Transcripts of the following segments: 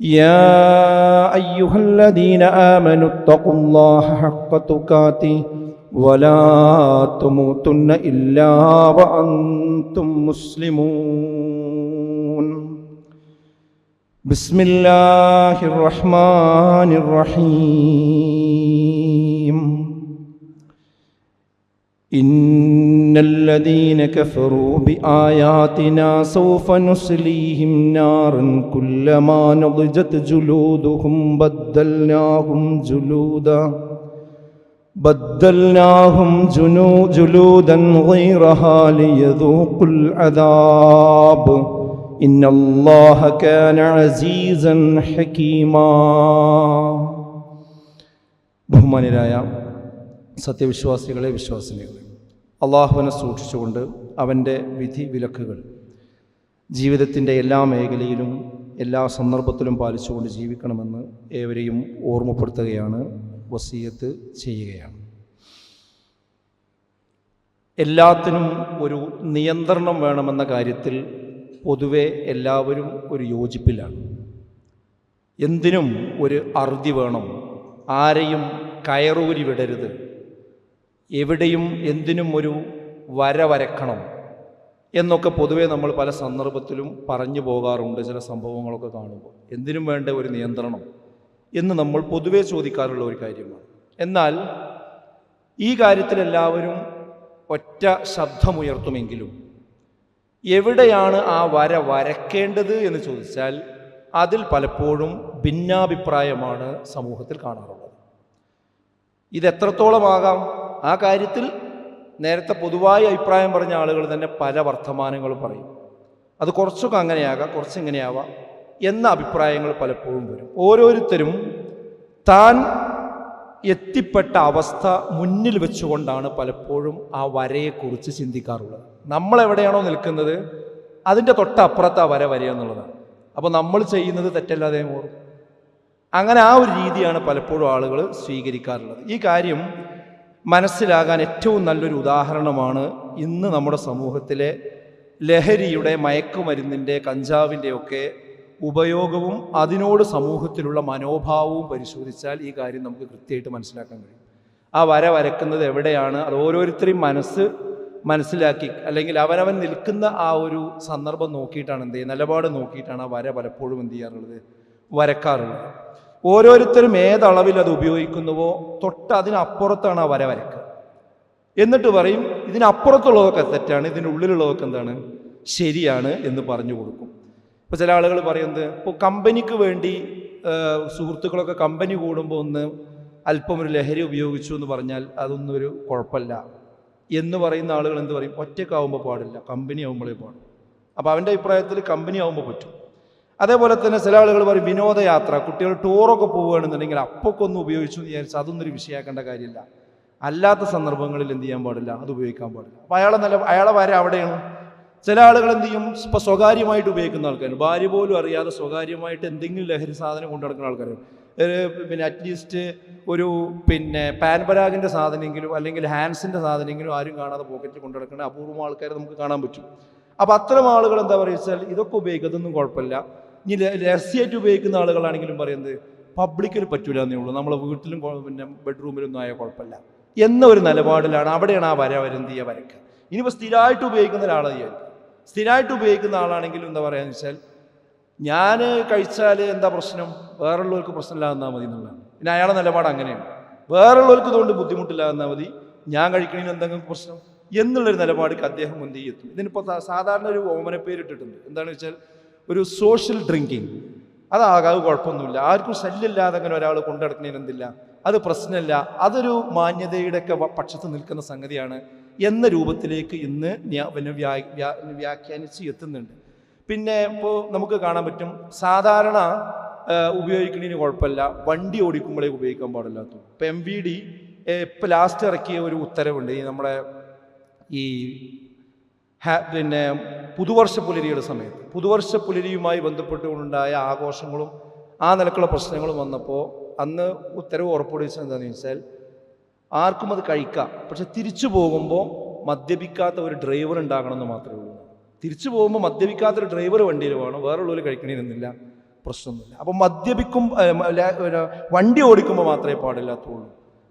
يا أيها الذين آمنوا اتقوا الله حق تقاته ولا تموتن إلا وأنتم مسلمون. بسم الله الرحمن الرحيم. إن الذين كفروا بآياتنا سوف نسليهم نارا كلما نضجت جلودهم بدلناهم جلودا بدلناهم جنو جلودا غيرها ليذوقوا العذاب إن الله كان عزيزا حكيما ബഹുമാനരായ സത്യവിശ്വാസികളെ വിശ്വാസിനികളെ അള്ളാഹുവിനെ സൂക്ഷിച്ചുകൊണ്ട് അവന്റെ വിധി വിലക്കുകൾ ജീവിതത്തിന്റെ എല്ലാ മേഖലയിലും എല്ലാ സന്ദർഭത്തിലും പാലിച്ചുകൊണ്ട് ജീവിക്കണമെന്ന് ഏവരെയും ഓർമ്മപ്പെടുത്തുകയാണ് വസീയത്ത് ചെയ്യുകയാണ്. എല്ലാത്തിനും ഒരു നിയന്ത്രണം വേണമെന്ന കാര്യത്തിൽ പൊതുവെ എല്ലാവരും ഒരു യോജിപ്പിലാണ്. എന്തിനും ഒരു അറുതി വേണം ആരെയും കയറൂരി വിടരുത്. എവിടെയും എന്തിനും ഒരു വര വരക്കണം എന്നൊക്കെ പൊതുവെ നമ്മൾ പല സന്ദർഭത്തിലും പറഞ്ഞു പോകാറുണ്ട് ചില സംഭവങ്ങളൊക്കെ കാണുമ്പോൾ. എന്തിനും വേണ്ട ഒരു നിയന്ത്രണം എന്ന് നമ്മൾ പൊതുവെ ചോദിക്കാറുള്ള ഒരു കാര്യമാണ്. എന്നാൽ ഈ കാര്യത്തിൽ എല്ലാവരും ഒറ്റ ശബ്ദമുയർത്തുമെങ്കിലും എവിടെയാണ് ആ വര വരക്കേണ്ടത് എന്ന് ചോദിച്ചാൽ അതിൽ പലപ്പോഴും ഭിന്നാഭിപ്രായമാണ് സമൂഹത്തിൽ കാണാറുള്ളത്. ഇത് എത്രത്തോളമാകാം ആ കാര്യത്തിൽ നേരത്തെ പൊതുവായ അഭിപ്രായം പറഞ്ഞ ആളുകൾ തന്നെ പല വർത്തമാനങ്ങളും പറയും. അത് കുറച്ചൊക്കെ അങ്ങനെയാകാം കുറച്ച് ഇങ്ങനെയാവാം എന്ന അഭിപ്രായങ്ങൾ പലപ്പോഴും വരും. ഓരോരുത്തരും താൻ എത്തിപ്പെട്ട അവസ്ഥ മുന്നിൽ വെച്ചുകൊണ്ടാണ് പലപ്പോഴും ആ വരയെക്കുറിച്ച് ചിന്തിക്കാറുള്ളത്. നമ്മൾ എവിടെയാണോ നിൽക്കുന്നത് അതിന്റെ തൊട്ടപ്പുറത്ത് ആ വര വരിക എന്നുള്ളതാണ്. അപ്പോൾ നമ്മൾ ചെയ്യുന്നത് തെറ്റല്ലാതെ ഓർക്കും അങ്ങനെ ആ ഒരു രീതിയാണ് പലപ്പോഴും ആളുകൾ സ്വീകരിക്കാറുള്ളത്. ഈ കാര്യം മനസ്സിലാകാൻ ഏറ്റവും നല്ലൊരു ഉദാഹരണമാണ് ഇന്ന് നമ്മുടെ സമൂഹത്തിലെ ലഹരിയുടെ മയക്കുമരുന്നിന്റെ കഞ്ചാവിന്റെയൊക്കെ ഉപയോഗവും അതിനോട് സമൂഹത്തിലുള്ള മനോഭാവവും പരിശോധിച്ചാൽ ഈ കാര്യം നമുക്ക് കൃത്യമായിട്ട് മനസ്സിലാക്കാൻ കഴിയും. ആ വര വരക്കുന്നത് എവിടെയാണ്? അത് ഓരോരുത്തരെയും മനസ്സ് മനസ്സിലാക്കി അല്ലെങ്കിൽ അവനവൻ നിൽക്കുന്ന ആ ഒരു സന്ദർഭം നോക്കിയിട്ടാണ് എന്ത് ചെയ്യുക നിലപാട് നോക്കിയിട്ടാണ് ആ വര പലപ്പോഴും എന്ത് ചെയ്യാറുള്ളത്? വരക്കാറുള്ളത്. ഓരോരുത്തരും ഏതളവിൽ അത് ഉപയോഗിക്കുന്നുവോ തൊട്ട് അതിനപ്പുറത്താണ് ആ വര വരക്കുക എന്നിട്ട് പറയും ഇതിനപ്പുറത്തുള്ളതൊക്കെ തെറ്റാണ് ഇതിനുള്ളിലുള്ളതൊക്കെ എന്താണ്? ശരിയാണ് എന്ന് പറഞ്ഞു കൊടുക്കും. ഇപ്പോൾ ചില ആളുകൾ പറയുന്നത് ഇപ്പോൾ കമ്പനിക്ക് വേണ്ടി സുഹൃത്തുക്കളൊക്കെ കമ്പനി കൂടുമ്പോൾ ഒന്ന് അല്പം ഒരു ലഹരി ഉപയോഗിച്ചു എന്ന് പറഞ്ഞാൽ അതൊന്നും ഒരു കുഴപ്പമില്ല. എന്ന് പറയുന്ന ആളുകൾ എന്ത് പറയും? ഒറ്റക്കാവുമ്പോൾ പാടില്ല കമ്പനി ആവുമ്പോഴേ പാടും അപ്പോൾ അവന്റെ അഭിപ്രായത്തിൽ കമ്പനി ആവുമ്പോൾ പറ്റും. അതേപോലെ തന്നെ ചില ആളുകൾ പറയും വിനോദയാത്ര കുട്ടികൾ ടൂറൊക്കെ പോവുകയാണെന്നുണ്ടെങ്കിൽ അപ്പൊക്കെ ഒന്ന് ഉപയോഗിച്ചു എന്ന് വിചാരിച്ചാൽ അതൊന്നും ഒരു വിഷയമാക്കേണ്ട കാര്യമില്ല. അല്ലാത്ത സന്ദർഭങ്ങളിൽ എന്ത് ചെയ്യാൻ പാടില്ല അത് ഉപയോഗിക്കാൻ പാടില്ല. അപ്പോൾ അയാളെ നല്ല അയാളെ വരെ അവിടെയാണ്. ചില ആളുകൾ എന്ത് ചെയ്യും ഇപ്പം സ്വകാര്യമായിട്ട് ഉപയോഗിക്കുന്ന ആൾക്കാർ ഭാര്യ പോലും അറിയാതെ സ്വകാര്യമായിട്ട് എന്തെങ്കിലും ലഹരി സാധനം കൊണ്ടു നടക്കുന്ന പിന്നെ അറ്റ്ലീസ്റ്റ് ഒരു പിന്നെ പാൻപരാഗിന്റെ സാധനമെങ്കിലും അല്ലെങ്കിൽ ഹാൻഡ്സിന്റെ സാധനമെങ്കിലും ആരും കാണാതെ പോക്കറ്റിൽ കൊണ്ടു നടക്കുന്ന അപൂർവം ആൾക്കാരെ നമുക്ക് കാണാൻ പറ്റും. അപ്പോൾ അത്തരം ആളുകൾ എന്താ പറയുക വെച്ചാൽ ഇതൊക്കെ ഉപയോഗിക്കുക അതൊന്നും കുഴപ്പമില്ല. ഇനി രഹസ്യമായിട്ട് ഉപയോഗിക്കുന്ന ആളുകളാണെങ്കിലും പറയുന്നത് പബ്ലിക്കിൽ പറ്റൂല എന്നേ ഉള്ളൂ. നമ്മളെ വീട്ടിലും പിന്നെ ബെഡ്റൂമിലൊന്നും ആയ കുഴപ്പമില്ല. എന്ന ഒരു നിലപാടിലാണ് അവിടെയാണ് ആ വര വരന്തിയ വരക്ക് ഇനിയിപ്പോൾ സ്ഥിരമായിട്ട് ഉപയോഗിക്കുന്ന ഒരാളെ സ്ഥിരമായിട്ട് ഉപയോഗിക്കുന്ന ആളാണെങ്കിലും എന്താ പറയുക വെച്ചാൽ ഞാൻ കഴിച്ചാൽ എന്താ പ്രശ്നം? വേറുള്ളവർക്ക് പ്രശ്നമില്ലാതെന്നാൽ മതി എന്നുള്ളതാണ്. പിന്നെ അയാളെ നിലപാട് അങ്ങനെയാണ്. വേറുള്ളവർക്ക് ഇതുകൊണ്ട് ബുദ്ധിമുട്ടില്ലാതെന്നാൽ മതി. ഞാൻ കഴിക്കണതിന് എന്തെങ്കിലും പ്രശ്നം? എന്നുള്ളൊരു നിലപാടിക്ക് അദ്ദേഹം ചെയ്യും? ഇതിനിപ്പോൾ സാധാരണ ഒരു ഓമന പേരിട്ടിട്ടുണ്ട് എന്താണെന്ന് വെച്ചാൽ ഒരു സോഷ്യൽ ഡ്രിങ്കിങ് അതാകാതെ കുഴപ്പമൊന്നുമില്ല. ആർക്കും ശല്യമില്ലാതെ അങ്ങനെ ഒരാൾ കൊണ്ടു നടക്കുന്നതിന് അത് പ്രശ്നമല്ല. അതൊരു മാന്യതയുടെ ഒക്കെ പക്ഷത്ത് നിൽക്കുന്ന സംഗതിയാണ് എന്ന രൂപത്തിലേക്ക് ഇന്ന് പിന്നെ വ്യാ- വ്യാ- വ്യാഖ്യാനിച്ച് എത്തുന്നുണ്ട്. പിന്നെ ഇപ്പോൾ നമുക്ക് കാണാൻ പറ്റും സാധാരണ ഉപയോഗിക്കുന്നതിന് കുഴപ്പമില്ല. വണ്ടി ഓടിക്കുമ്പോഴേ ഉപയോഗിക്കാൻ പാടില്ലാത്തു ഇപ്പം എം വി ഡി ഇപ്പം ലാസ്റ്റ് ഇറക്കിയ ഒരു ഉത്തരവുണ്ട്. ഈ നമ്മുടെ ഈ പിന്നെ പുതുവർഷ പുലരിയുടെ സമയത്ത്. പുതുവർഷ പുലരിയുമായി ബന്ധപ്പെട്ടുകൊണ്ടുണ്ടായ ആഘോഷങ്ങളും ആ നിലക്കുള്ള പ്രശ്നങ്ങളും വന്നപ്പോൾ അന്ന് ഉത്തരവ് ഉറപ്പുവിച്ചത് എന്താണെന്ന് വെച്ചാൽ ആർക്കും അത് കഴിക്കാം. പക്ഷെ തിരിച്ചു പോകുമ്പോൾ മദ്യപിക്കാത്ത ഒരു ഡ്രൈവർ ഉണ്ടാകണമെന്ന് മാത്രമേ ഉള്ളൂ. തിരിച്ചു പോകുമ്പോൾ മദ്യപിക്കാത്തൊരു ഡ്രൈവർ വണ്ടിയിൽ വേണം. വേറുള്ളവർ കഴിക്കണമെന്നില്ല പ്രശ്നമൊന്നുമില്ല. അപ്പം മദ്യപിക്കും ഒരു വണ്ടി ഓടിക്കുമ്പോൾ മാത്രമേ പാടില്ലാത്തുള്ളൂ.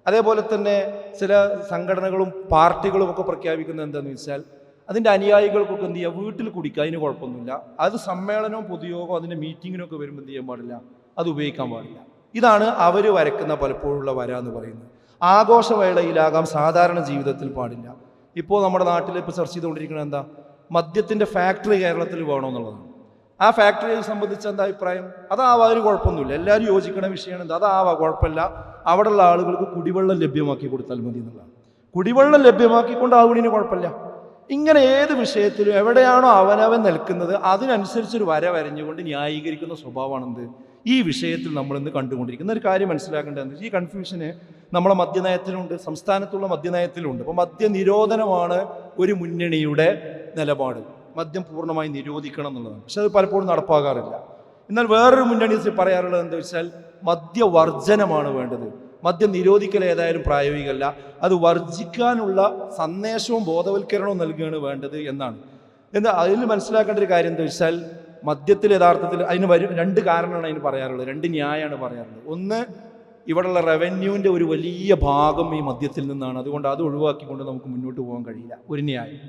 അതേപോലെ തന്നെ ചില സംഘടനകളും പാർട്ടികളും ഒക്കെ പ്രഖ്യാപിക്കുന്നത് എന്താണെന്ന് വെച്ചാൽ അതിന്റെ അനുയായികൾക്കൊക്കെ എന്ത് ചെയ്യുക വീട്ടിൽ കുടിക്കുക അതിന് കുഴപ്പമൊന്നുമില്ല. അത് സമ്മേളനവും പൊതുയോഗവും അതിന്റെ മീറ്റിങ്ങിനൊക്കെ വരുമ്പോൾ എന്ത് ചെയ്യാൻ പാടില്ല? അത് ഉപയോഗിക്കാൻ പാടില്ല. ഇതാണ് അവർ വരക്കുന്ന പലപ്പോഴുള്ള വര എന്ന് പറയുന്നത്. ആഘോഷവേളയിലാകാം സാധാരണ ജീവിതത്തിൽ പാടില്ല. ഇപ്പോൾ നമ്മുടെ നാട്ടിൽ ഇപ്പോൾ ചർച്ച ചെയ്തുകൊണ്ടിരിക്കുന്നത് എന്താ? മദ്യത്തിന്റെ ഫാക്ടറി കേരളത്തിൽ വേണമെന്നുള്ളതാണ് ആ ഫാക്ടറിയെ സംബന്ധിച്ച് എന്താ അഭിപ്രായം? അതാവാ ഒരു കുഴപ്പമൊന്നുമില്ല. എല്ലാവരും യോജിക്കുന്ന വിഷയമാണ് എന്താ? അതാവാ കുഴപ്പമില്ല. അവിടെയുള്ള ആളുകൾക്ക് കുടിവെള്ളം ലഭ്യമാക്കി കൊടുത്താൽ മതി എന്നുള്ളതാണ്. കുടിവെള്ളം ലഭ്യമാക്കിക്കൊണ്ട് ആവുന്നതിന് കുഴപ്പമില്ല. ഇങ്ങനെ ഏത് വിഷയത്തിലും എവിടെയാണോ അവനവൻ നിൽക്കുന്നത് അതിനനുസരിച്ചൊരു വര വരഞ്ഞുകൊണ്ട് ന്യായീകരിക്കുന്ന സ്വഭാവമാണെന്ത്? ഈ വിഷയത്തിൽ നമ്മൾ ഇന്ന് കണ്ടുകൊണ്ടിരിക്കുന്ന ഒരു കാര്യം മനസ്സിലാക്കേണ്ടത് ഈ കൺഫ്യൂഷന് നമ്മളെ മദ്യനയത്തിലുണ്ട് സംസ്ഥാനത്തുള്ള മദ്യനയത്തിലുണ്ട്. അപ്പോൾ മദ്യനിരോധനമാണ് ഒരു മുന്നണിയുടെ നിലപാട്. മദ്യം പൂർണമായി നിരോധിക്കണം എന്നുള്ളതാണ്. പക്ഷെ അത് പലപ്പോഴും നടപ്പാകാറില്ല. എന്നാൽ വേറൊരു മുന്നണി പറയാറുള്ളത് എന്താ വെച്ചാൽ മദ്യവർജനമാണ് വേണ്ടത്. മദ്യം നിരോധിക്കൽ ഏതായാലും പ്രായോഗികമല്ല. അത് വർജിക്കാനുള്ള സന്ദേശവും ബോധവൽക്കരണവും നൽകുകയാണ് വേണ്ടത് എന്നാണ്. എന്താ അതിൽ മനസ്സിലാക്കേണ്ട ഒരു കാര്യം എന്താ വെച്ചാൽ മദ്യത്തിൽ യഥാർത്ഥത്തിൽ അതിന് വരും രണ്ട് കാരണമാണ് അതിന് പറയാറുള്ളത്. രണ്ട് ന്യായമാണ് പറയാറുള്ളത്. ഒന്ന് ഇവിടെയുള്ള റവന്യൂവിന്റെ ഒരു വലിയ ഭാഗം ഈ മദ്യത്തിൽ നിന്നാണ്. അതുകൊണ്ട് അത് ഒഴിവാക്കിക്കൊണ്ട് നമുക്ക് മുന്നോട്ട് പോകാൻ കഴിയില്ല. ഒരു ന്യായം.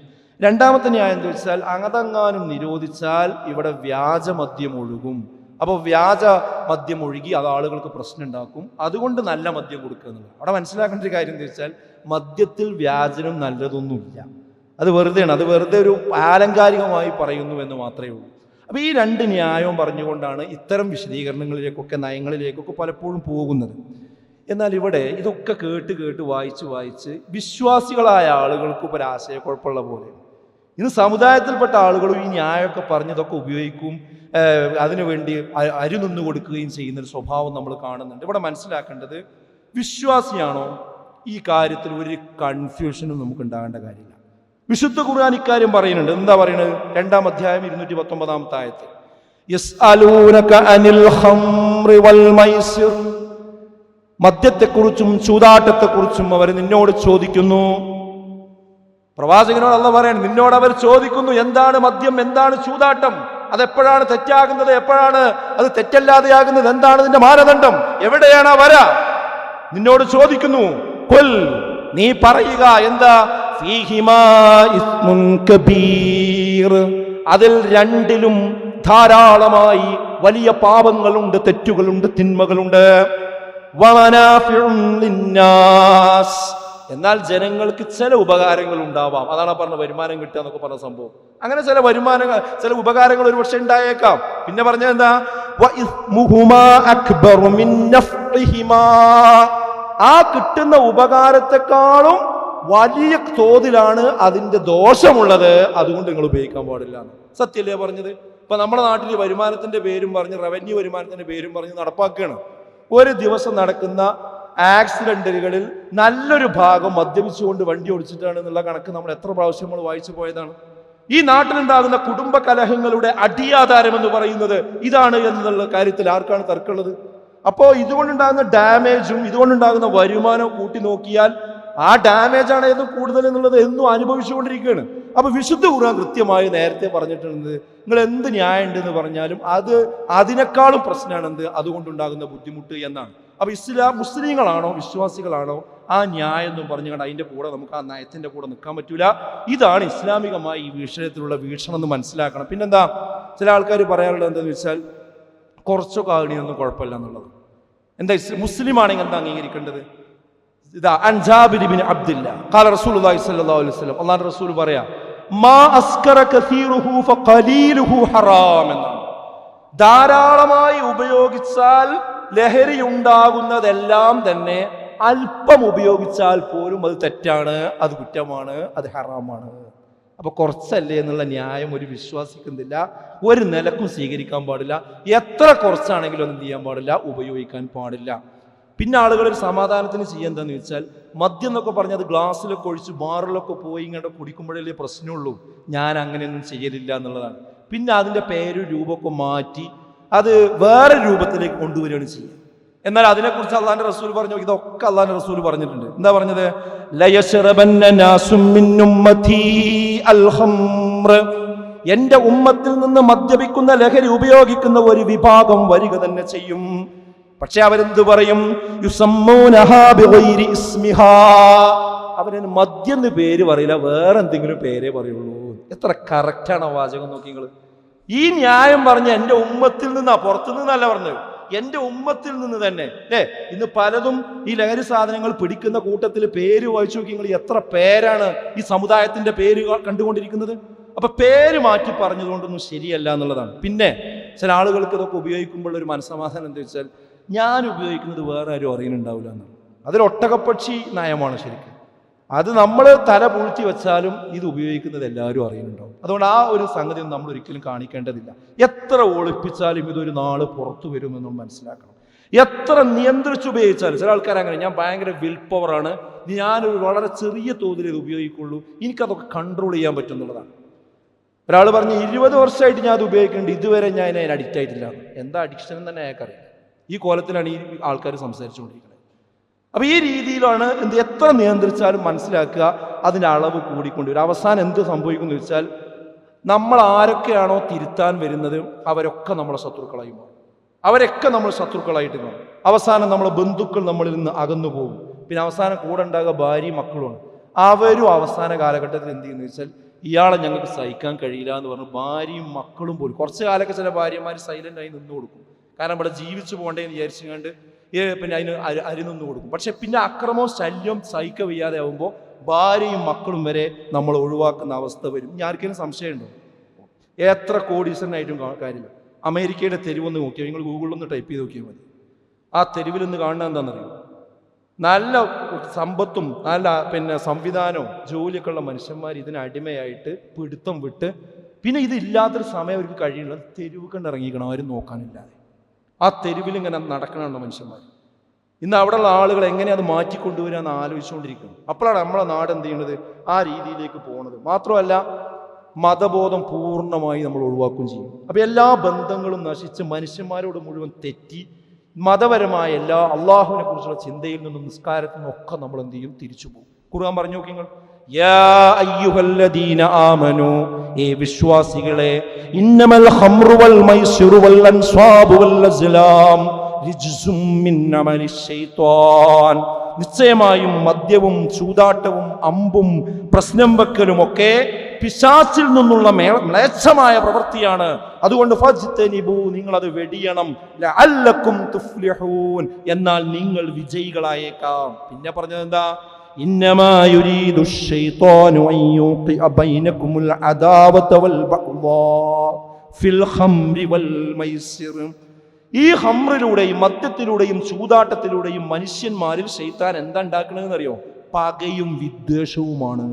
രണ്ടാമത്തെ ന്യായം എന്ന് വെച്ചാൽ അങ്ങതങ്ങാനും നിരോധിച്ചാൽ ഇവിടെ വ്യാജമദ്യം ഒഴുകും. അപ്പോൾ വ്യാജ മദ്യം ഒഴുകി അത് ആളുകൾക്ക് പ്രശ്നം ഉണ്ടാക്കും. അതുകൊണ്ട് നല്ല മദ്യം കൊടുക്കുക എന്നുള്ളത്. അവിടെ മനസ്സിലാക്കേണ്ട ഒരു കാര്യം എന്താ വെച്ചാൽ മദ്യത്തിൽ വ്യാജനം നല്ലതൊന്നുമില്ല. അത് വെറുതെയാണ്. അത് വെറുതെ ഒരു ആലങ്കാരികമായി പറയുന്നു എന്ന് മാത്രമേ ഉള്ളൂ. അപ്പോൾ ഈ രണ്ട് ന്യായവും പറഞ്ഞുകൊണ്ടാണ് ഇത്തരം വിശദീകരണങ്ങളിലേക്കൊക്കെ നയങ്ങളിലേക്കൊക്കെ പലപ്പോഴും പോകുന്നത്. എന്നാൽ ഇവിടെ ഇതൊക്കെ കേട്ട് കേട്ട് വായിച്ച് വായിച്ച് വിശ്വാസികളായ ആളുകൾക്ക് ഇപ്പോൾ ഒരാശയക്കുഴപ്പമുള്ള പോലെ ഇന്ന് സമുദായത്തിൽപ്പെട്ട ആളുകളും ഈ ന്യായമൊക്കെ പറഞ്ഞ് ഇതൊക്കെ ഉപയോഗിക്കും. ഏഹ് അതിനു വേണ്ടി അ- അരുനിന്നു കൊടുക്കുകയും ചെയ്യുന്ന ഒരു സ്വഭാവം നമ്മൾ കാണുന്നുണ്ട്. ഇവിടെ മനസ്സിലാക്കേണ്ടത് വിശ്വാസിയാണോ? ഈ കാര്യത്തിൽ ഒരു കൺഫ്യൂഷനും നമുക്ക് ഉണ്ടാകേണ്ട കാര്യമില്ല. വിശുദ്ധ ഖുർആൻ ഇക്കാര്യം പറയുന്നുണ്ട്. എന്താ പറയുന്നത്? രണ്ടാം അധ്യായം ഇരുന്നൂറ്റി പത്തൊമ്പതാമത്തെ ആയത്ത് മദ്യത്തെക്കുറിച്ചും ചൂതാട്ടത്തെക്കുറിച്ചും അവർ നിന്നോട് ചോദിക്കുന്നു. പ്രവാചകനോട് അല്ല പറയാണ് നിന്നോട് അവർ ചോദിക്കുന്നു എന്താണ് മദ്യം എന്താണ് ചൂതാട്ടം? അതെപ്പോഴാണ് തെറ്റാകുന്നത്? എപ്പോഴാണ് അത് തെറ്റല്ലാതെയാകുന്നത്? എന്താണ് നിന്റെ മാനദണ്ഡം? എവിടെയാണ് ആ വര? നിന്നോട് ചോദിക്കുന്നു കൊൽ നീ പറയുക എന്താ? അതിൽ രണ്ടിലും ധാരാളമായി വലിയ പാപങ്ങളുണ്ട് തെറ്റുകളുണ്ട് തിന്മകളുണ്ട്. ലിന്നാസ്. എന്നാൽ ജനങ്ങൾക്ക് ചില ഉപകാരങ്ങൾ ഉണ്ടാവാം. അതാണ് പറഞ്ഞ വരുമാനം കിട്ടുക എന്നൊക്കെ പറഞ്ഞ സംഭവം. അങ്ങനെ ചില വരുമാനങ്ങൾ ചില ഉപകാരങ്ങൾ ഒരുപക്ഷെ ഉണ്ടായേക്കാം. പിന്നെ പറഞ്ഞത് എന്താ? ആ കിട്ടുന്ന ഉപകാരത്തെക്കാളും വലിയ തോതിലാണ് അതിന്റെ ദോഷമുള്ളത്. അതുകൊണ്ട് നിങ്ങൾ ഉപയോഗിക്കാൻ പാടില്ല സത്യല്ലേ പറഞ്ഞത്? ഇപ്പൊ നമ്മുടെ നാട്ടിൽ വരുമാനത്തിന്റെ പേരും പറഞ്ഞ് റവന്യൂ വരുമാനത്തിന്റെ പേരും പറഞ്ഞ് നടപ്പാക്കുകയാണ്. ഒരു ദിവസം നടക്കുന്ന ആക്സിഡന്റുകളിൽ നല്ലൊരു ഭാഗം മദ്യപിച്ചുകൊണ്ട് വണ്ടി ഓടിച്ചിട്ടാണ് എന്നുള്ള കണക്ക് നമ്മൾ എത്ര പ്രാവശ്യം നമ്മൾ വായിച്ചു പോയതാണ്. ഈ നാട്ടിലുണ്ടാകുന്ന കുടുംബ കലഹങ്ങളുടെ അടിയാധാരം എന്ന് പറയുന്നത് ഇതാണ് എന്നുള്ള കാര്യത്തിൽ ആർക്കാണ് തർക്കമുള്ളത്? അപ്പോൾ ഇതുകൊണ്ടുണ്ടാകുന്ന ഡാമേജും ഇതുകൊണ്ടുണ്ടാകുന്ന വരുമാനവും കൂട്ടി നോക്കിയാൽ ആ ഡാമേജ് ആണ് ഏതും കൂടുതൽ എന്നുള്ളത് എന്നും അനുഭവിച്ചുകൊണ്ടിരിക്കുകയാണ്. അപ്പൊ വിശുദ്ധ ഖുർആൻ കൃത്യമായി നേരത്തെ പറഞ്ഞിട്ടുണ്ട്. നിങ്ങൾ എന്ത് ന്യായം ഉണ്ടെന്ന് പറഞ്ഞാലും അത് അതിനേക്കാളും പ്രശ്നമാണ് എന്ത് അതുകൊണ്ടുണ്ടാകുന്ന ബുദ്ധിമുട്ട് എന്നാണ്. അപ്പൊ ഇസ്ലാം മുസ്ലിങ്ങളാണോ വിശ്വാസികളാണോ? ആ ന്യായം എന്നും പറഞ്ഞുകൊണ്ട് അതിന്റെ കൂടെ നമുക്ക് ആ നയത്തിന്റെ കൂടെ നിൽക്കാൻ പറ്റൂല. ഇതാണ് ഇസ്ലാമികമായി ഈ വിഷയത്തിലുള്ള വീക്ഷണം എന്ന് മനസ്സിലാക്കണം. പിന്നെന്താ? ചില ആൾക്കാർ പറയാറുള്ളത് എന്താണെന്ന് വെച്ചാൽ കുറച്ചൊക്കെ ആകണിയൊന്നും കുഴപ്പമില്ല എന്നുള്ളത്. എന്താ മുസ്ലിം ആണെങ്കിൽ എന്താ അംഗീകരിക്കേണ്ടത്? ഇതാ അൻജാബിൻ അബ്ദില്ല. കാല റസൂലുള്ളാഹി സ്വല്ലല്ലാഹു അലൈഹി റസൂൽ പറയാ മാ അസ്കറ കസീറുഹു ഫഖലീലുഹു ഹറാം എന്നാണ്. ധാരാളമായി ഉപയോഗിച്ചാൽ ലഹരി ഉണ്ടാകുന്നതെല്ലാം തന്നെ അല്പം ഉപയോഗിച്ചാൽ പോലും അത് തെറ്റാണ് അത് കുറ്റമാണ് അത് ഹറാമാണ്. അപ്പൊ കുറച്ചല്ലേ എന്നുള്ള ന്യായം ഒരു വിശ്വാസിക്കുന്നില്ല ഒരു നിലക്കും സ്വീകരിക്കാൻ പാടില്ല എത്ര കുറച്ചാണെങ്കിലും ഒന്നും ചെയ്യാൻ പാടില്ല ഉപയോഗിക്കാൻ പാടില്ല. പിന്നെ ആളുകൾ ഒരു സമാധാനത്തിന് ചെയ്യാൻ എന്താന്ന് വെച്ചാൽ മദ്യം എന്നൊക്കെ പറഞ്ഞത് ഗ്ലാസ്സിലൊക്കെ ഒഴിച്ച് ബാറിലൊക്കെ പോയി ഇങ്ങനെ കുടിക്കുമ്പോഴല്ലേ പ്രശ്നമുള്ളൂ. ഞാൻ അങ്ങനെയൊന്നും ചെയ്യലില്ല എന്നുള്ളതാണ്. പിന്നെ അതിന്റെ പേരും രൂപമൊക്കെ മാറ്റി അത് വേറെ രൂപത്തിലേക്ക് കൊണ്ടുവരികയാണ് ചെയ്യുക. എന്നാൽ അതിനെക്കുറിച്ച് അള്ളാന്റെ റസൂൽ പറഞ്ഞു ഇതൊക്കെ അള്ളാന്റെ റസൂൽ പറഞ്ഞിട്ടുണ്ട്. എന്താ പറഞ്ഞത്. എന്റെ ഉമ്മത്തിൽ നിന്ന് മദ്യപിക്കുന്ന ലഹരി ഉപയോഗിക്കുന്ന ഒരു വിഭാഗം വരിക തന്നെ ചെയ്യും. പക്ഷെ അവരെന്ത് പറയും. അവരതിന് മദ്യം എന്ന് പേര് പറയില്ല വേറെ എന്തെങ്കിലും പേരേ പറയുള്ളൂ. എത്ര കറക്റ്റാണ് വാചകം നോക്കി നിങ്ങൾ ഈ ന്യായം പറഞ്ഞ എന്റെ ഉമ്മത്തിൽ നിന്നാ പുറത്തു നിന്നല്ല പറഞ്ഞത്. എന്റെ ഉമ്മത്തിൽ നിന്ന് തന്നെ. അല്ലേ ഇന്ന് പലതും ഈ ലഹരി സാധനങ്ങൾ പിടിക്കുന്ന കൂട്ടത്തിൽ പേര് വായിച്ചു നോക്കി നിങ്ങൾ എത്ര പേരാണ് ഈ സമുദായത്തിന്റെ പേര് കണ്ടുകൊണ്ടിരിക്കുന്നത്? അപ്പൊ പേര് മാറ്റി പറഞ്ഞതുകൊണ്ടൊന്നും ശരിയല്ല എന്നുള്ളതാണ്. പിന്നെ ചില ആളുകൾക്ക് ഇതൊക്കെ ഉപയോഗിക്കുമ്പോൾ ഒരു മനസ്സമാധാനം എന്താ വെച്ചാൽ ഞാൻ ഉപയോഗിക്കുന്നത് വേറെ ആരും അറിയുന്നുണ്ടാവില്ല എന്നാണ്. അതൊരു ഒട്ടകപ്പക്ഷി നയമാണ് ശരിക്കും. അത് നമ്മൾ തല പൂഴ്ത്തി വെച്ചാലും ഇത് ഉപയോഗിക്കുന്നത് എല്ലാവരും അറിയുന്നുണ്ടാവും. അതുകൊണ്ട് ആ ഒരു സംഗതി നമ്മൾ ഒരിക്കലും കാണിക്കേണ്ടതില്ല. എത്ര ഒളിപ്പിച്ചാലും ഇതൊരു നാൾ പുറത്തു വരുമെന്നും മനസ്സിലാക്കണം. എത്ര നിയന്ത്രിച്ച് ഉപയോഗിച്ചാലും ചില ആൾക്കാർ അങ്ങനെ ഞാൻ ഭയങ്കര വിൽ പവറാണ് ഞാനൊരു വളരെ ചെറിയ തോതിൽ ഇത് ഉപയോഗിക്കുള്ളൂ. എനിക്കതൊക്കെ കൺട്രോൾ ചെയ്യാൻ പറ്റും എന്നുള്ളതാണ്. ഒരാൾ പറഞ്ഞ് ഇരുപത് വർഷമായിട്ട് ഞാൻ അത് ഉപയോഗിക്കുന്നുണ്ട് ഇതുവരെ ഞാൻ അതിന് അഡിക്റ്റ് ആയിട്ടില്ല. എന്താ അഡിക്ഷൻ തന്നെ അയാൾക്കറിയാം ഈ കോലത്തിലാണ് ഈ ആൾക്കാർ സംസാരിച്ചുകൊണ്ടിരിക്കുന്നത്. അപ്പൊ ഈ രീതിയിലാണ് എന്ത് എത്ര നിയന്ത്രിച്ചാലും മനസ്സിലാക്കുക അതിന്റെ അളവ് കൂടിക്കൊണ്ടുവരും അവസാനം എന്ത് സംഭവിക്കുന്നു വെച്ചാൽ നമ്മൾ ആരൊക്കെയാണോ തിരുത്താൻ വരുന്നത് അവരൊക്കെ നമ്മളെ ശത്രുക്കളായി മാറും. അവരൊക്കെ നമ്മൾ ശത്രുക്കളായിട്ട് കാണും അവസാനം നമ്മളെ ബന്ധുക്കൾ നമ്മളിൽ നിന്ന് അകന്നു പോകും. പിന്നെ അവസാനം കൂടെ ഉണ്ടാകുക ഭാര്യയും മക്കളുമാണ്. അവരും അവസാന കാലഘട്ടത്തിൽ എന്ത് ചെയ്യുന്നു വെച്ചാൽ ഇയാളെ ഞങ്ങൾക്ക് സഹിക്കാൻ കഴിയില്ല എന്ന് പറഞ്ഞ് ഭാര്യയും മക്കളും പോലും കുറച്ച് കാലമൊക്കെ ചില ഭാര്യമാർ സൈലന്റായി നിന്നു കൊടുക്കും. കാരണം ഇവിടെ ജീവിച്ചു പോകണ്ടേന്ന് വിചാരിച്ചുകൊണ്ട് ഏ, പിന്നെ അതിന് അരി അരി കൊടുക്കും. പക്ഷെ പിന്നെ അക്രമവും ശല്യം സഹിക്ക വയ്യാതെ ആവുമ്പോൾ ഭാര്യയും മക്കളും വരെ നമ്മൾ ഒഴിവാക്കുന്ന അവസ്ഥ വരും. ഇനി ആർക്കെങ്കിലും സംശയമുണ്ടോ? എത്ര കോടീശ്വരനായിട്ടും കാര്യമില്ല. അമേരിക്കയുടെ തെരുവൊന്ന് നോക്കിയാൽ നിങ്ങൾ ഗൂഗിളിൽ ഒന്ന് ടൈപ്പ് ചെയ്ത് നോക്കിയാൽ മതി. ആ തെരുവിലൊന്ന് കാണുന്ന എന്താണെന്നറിയോ? നല്ല സമ്പത്തും നല്ല പിന്നെ സംവിധാനവും ജോലിയൊക്കെ ഉള്ള മനുഷ്യന്മാർ ഇതിന് അടിമയായിട്ട് പിടുത്തം വിട്ട് പിന്നെ ഇതില്ലാത്തൊരു സമയം അവർക്ക് കഴിയുന്നത് തെരുവ് കണ്ടിറങ്ങിക്കണം ആരും നോക്കാനില്ലാതെ. ആ തെരുവിൽ ഇങ്ങനെ നടക്കണുണ്ട് മനുഷ്യന്മാർ. ഇന്ന് അവിടെയുള്ള ആളുകൾ എങ്ങനെ അത് മാറ്റിക്കൊണ്ടുവരിക എന്ന് ആലോചിച്ചുകൊണ്ടിരിക്കുന്നു. അപ്പോഴാണ് നമ്മളെ നാട് എന്ത് ചെയ്യുന്നത് ആ രീതിയിലേക്ക് പോകുന്നത് മാത്രമല്ല മതബോധം പൂർണമായി നമ്മൾ ഒഴിവാക്കുകയും ചെയ്യും. അപ്പൊ എല്ലാ ബന്ധങ്ങളും നശിച്ച് മനുഷ്യന്മാരോട് മുഴുവൻ തെറ്റി മതപരമായ എല്ലാ അള്ളാഹുവിനെ കുറിച്ചുള്ള ചിന്തയിൽ നിന്നും നിസ്കാരത്തിൽ നിന്നും ഒക്കെ നമ്മൾ എന്ത് ചെയ്യും? തിരിച്ചു പോകും. ഖുർആൻ പറഞ്ഞു നോക്കി നിങ്ങൾ. യാ അയ്യുഹല്ലദീന വിശ്വാസികളെ നിശ്ചയമായും മദ്യവും ചൂതാട്ടവും അമ്പും പ്രശ്നം വെക്കലും ഒക്കെ പിശാച്ചിൽ നിന്നുള്ള മ്ലേച്ഛമായ പ്രവൃത്തിയാണ്. അതുകൊണ്ട് നിങ്ങൾ അത് വെടിയണം. അല്ലക്കും എന്നാൽ നിങ്ങൾ വിജയികളായേക്കാം. പിന്നെ പറഞ്ഞത് എന്താ إنما يريد الشيطان أن يوقع بينكم العداوة والبغضاء في الخمر والميسر ഈ ഹമ്രിലൂടെയും മദ്യത്തിലൂടെയും ചൂതാട്ടത്തിലൂടെയും മനുഷ്യന്മാരിൽ ശൈത്താൻ എന്താ ഉണ്ടാക്കണമെന്ന് അറിയോ പകയും വിദ്വേഷവുമാണ്